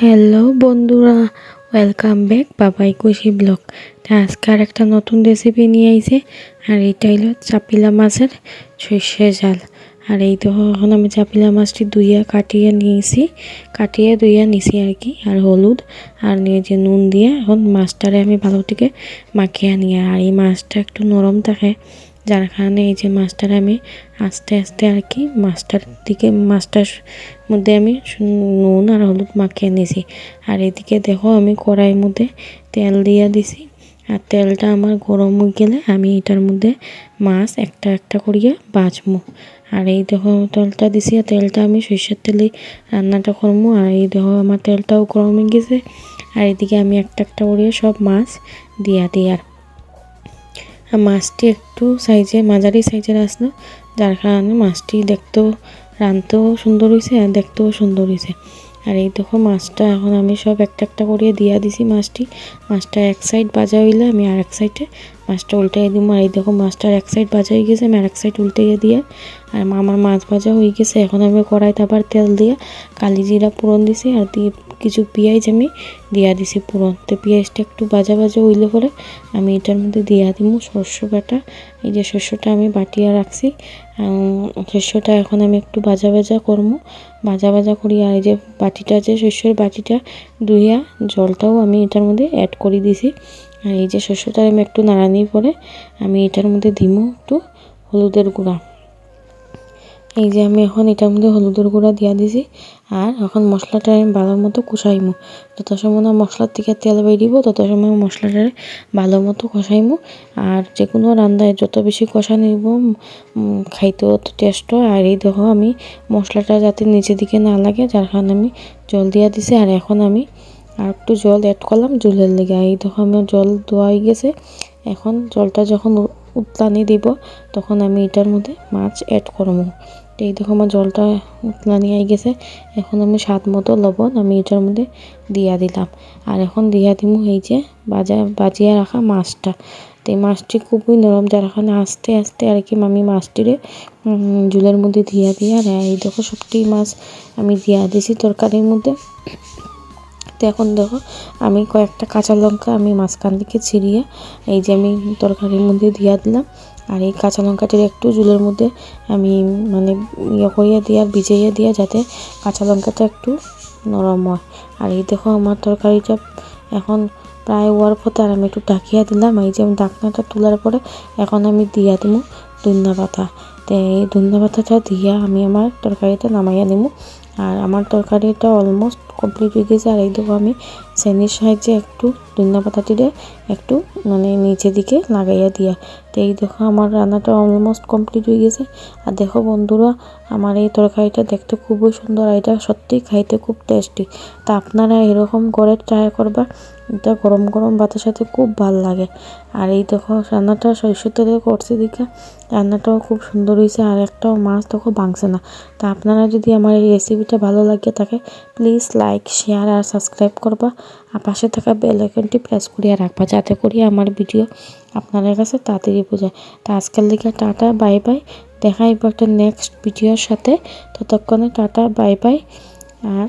Hello বন্ধুরা। Welcome back বাবাই কুশি ব্লগ আজকে আর একটা নতুন রেসিপি নিয়ে আইছে, আর এটা হলো চাপিলা মাছের সর্ষে জাল। আর এই তো এখন আমি চাপিলা মাছটি ধুইয়া কাটিয়ে নিয়েছি, কাটিয়ে ধুইয়া নিছি আর কি, আর হলুদ, আর নিয়ে যে নুন দিয়ে এখন মাছটারে আমি ভালো থেকে মাখিয়ে নিয়ে। আর এই মাছটা একটু নরম থাকে, যার কারণে এই যে মাছটার আমি আস্তে আস্তে আর কি মাছটার দিকে, মাছটার মধ্যে আমি নুন আর হলুদ মাখিয়ে নিয়েছি আর এদিকে দেখো আমি কড়াইয়ের মধ্যে তেল দিয়ে দিছি, আর তেলটা আমার গরম হয়ে গেলে আমি এটার মধ্যে মাছ একটা একটা করিয়া বাছবো আর এই দেখো তেলটা দিছি, আর তেলটা আমি সর্ষের তেলে রান্নাটা করব আর এই দেখো আমার তেলটাও গরম হয়ে গেছে। আর এদিকে আমি একটা একটা করে সব মাছ দিয়া দিই। আর মাছটি একটু সাইজে, মাঝারি সাইজের আসলো যার কারণে মাছটি দেখতেও, রানতেও সুন্দর হয়েছে আর দেখতেও সুন্দর হয়েছে আর এই দেখো মাছটা এখন আমি সব একটা একটা করিয়ে দিয়া দিছি মাছটি। মাছটা এক সাইড বাজা হইলে আমি আর এক সাইডে মাছটা উল্টাই দিব আর এই দেখো মাছটার এক সাইড বাজা হয়ে গেছে, আমি আর এক সাইড উল্টাইয়ে দিয়ে আর আমার মাছ ভাজা হয়ে গেছে। এখন আমি কড়াইতে আবার তেল দিয়ে কালি জিরা পুরন দিছি আর দিয়ে কিছু পেঁয়াজ আমি দিয়া দিছি পুরন তো পেঁয়াজটা একটু বাজা বাজা হইলে পরে আমি এটার মধ্যে দিয়া দিব শস্য বাটা। এই যে শস্যটা আমি বাটিয়া রাখছি। শস্যটা এখন আমি একটু বাজা বাজা করব ভাজা ভাজা করি আর এই যে বাটিটা যে শস্যের বাটিটা ধুইয়া জলটাও আমি এটার মধ্যে অ্যাড করে দিছি। আর এই যে শস্যটা আমি একটু নাড়ানি পরে আমি এটার মধ্যে দিমু একটু হলুদের গুঁড়া। এই যে আমি এখন এটার মধ্যে হলুদের গুঁড়া দিয়া দিছি, আর এখন মশলাটা আমি ভালো মতো কষাইমু। যত সময় না মশলার থেকে তেল বেরিব, তত সময় মশলাটা ভালো মতো কষাইমু। আর যে কোনো রান্নায় যত বেশি কষা নিব খাইতেও টেস্ট হয়। আর এই দেখো আমি মশলাটা যাতে নিচের দিকে না লাগে, যার কারণে আমি জল দিয়া দিছি। আর এখন আমি আর একটু জল অ্যাড করলাম জলের লেগে। এই দেখো আমার জল হয়ে গেছে। এখন জলটা যখন উতলানি দিব, তখন আমি এটার মধ্যে মাছ অ্যাড করব। এই দেখো আমার জলটা হয়ে গেছে। এখন আমি স্বাদ মতো লবণ আমি এটার মধ্যে দিয়া দিলাম। আর এখন দিয়া দিমু এই যে বাজা, বাজিয়া রাখা মাছটা। তো এই মাছটি খুবই নরম, যার কারণে আস্তে আস্তে আর কি আমি মাছটিরে জুলের মধ্যে দিয়া দিয়া আর এই দেখো সবটি মাছ আমি দিয়া দিছি তরকারির মধ্যে। তো এখন দেখো, আমি কয়েকটা কাঁচা লঙ্কা আমি মাঝখান থেকে ছিঁড়িয়ে, এই যে আমি তরকারির মধ্যে দিয়া দিলাম। আর এই কাঁচা লঙ্কাটির একটু জুলের মধ্যে আমি মানে ইয়ে করিয়ে দিয়া, ভিজাইয়া দিয়া যাতে কাঁচা লঙ্কাটা একটু নরম হয়। আর এই দেখো আমার তরকারিটা এখন প্রায় হওয়ার পথে আর আমি একটু ঢাকিয়া দিলাম। এই যে আমি ঢাকনাটা তোলার পরে এখন আমি দিয়া দিব ধন্যা পাতা। তো এই ধন্যা পাতাটা দিয়া আমি আমার তরকারিটা নামাইয়া দিব আর আমার তরকারিটা অলমোস্ট কমপ্লিট হয়ে গেছে। আর এই দেখো আমি শ্রেণির সাহায্যে একটু ধনিয়া পাতাটিরে একটু মানে নিচে দিকে লাগাইয়া দিয়া। তো এই দেখো আমার রান্নাটা অলমোস্ট কমপ্লিট হয়ে গেছে। আর দেখো বন্ধুরা, আমার এই তরকারিটা দেখতে খুবই সুন্দর আর এটা সত্যিই খাইতে খুব টেস্টি তা আপনারা এরকম করে ট্রাই করবা, এটা গরম গরম ভাতের সাথে খুব ভালো লাগে। আর এই দেখো রান্নাটা সরষের তেলে করছি দিকে রান্নাটাও খুব সুন্দর হয়েছে আর একটাও মাছ দেখো ভাঙছে না। তা আপনারা যদি আমার এই রেসিপিটা ভালো লাগে থাকে প্লিজ লাইক শেয়ার আর সাবস্ক্রাইব করবা। আর পাশে থাকা বেল আইকনটি প্রেস করিয়া রাখবা, যাতে করি আমার ভিডিও আপনাদের কাছে তাড়াতাড়ি বোঝায় তা আজকের দিকে টাটা বাই বাই দেখা একটা নেক্সট ভিডিওর সাথে। ততক্ষণে টাটা বাই বাই আর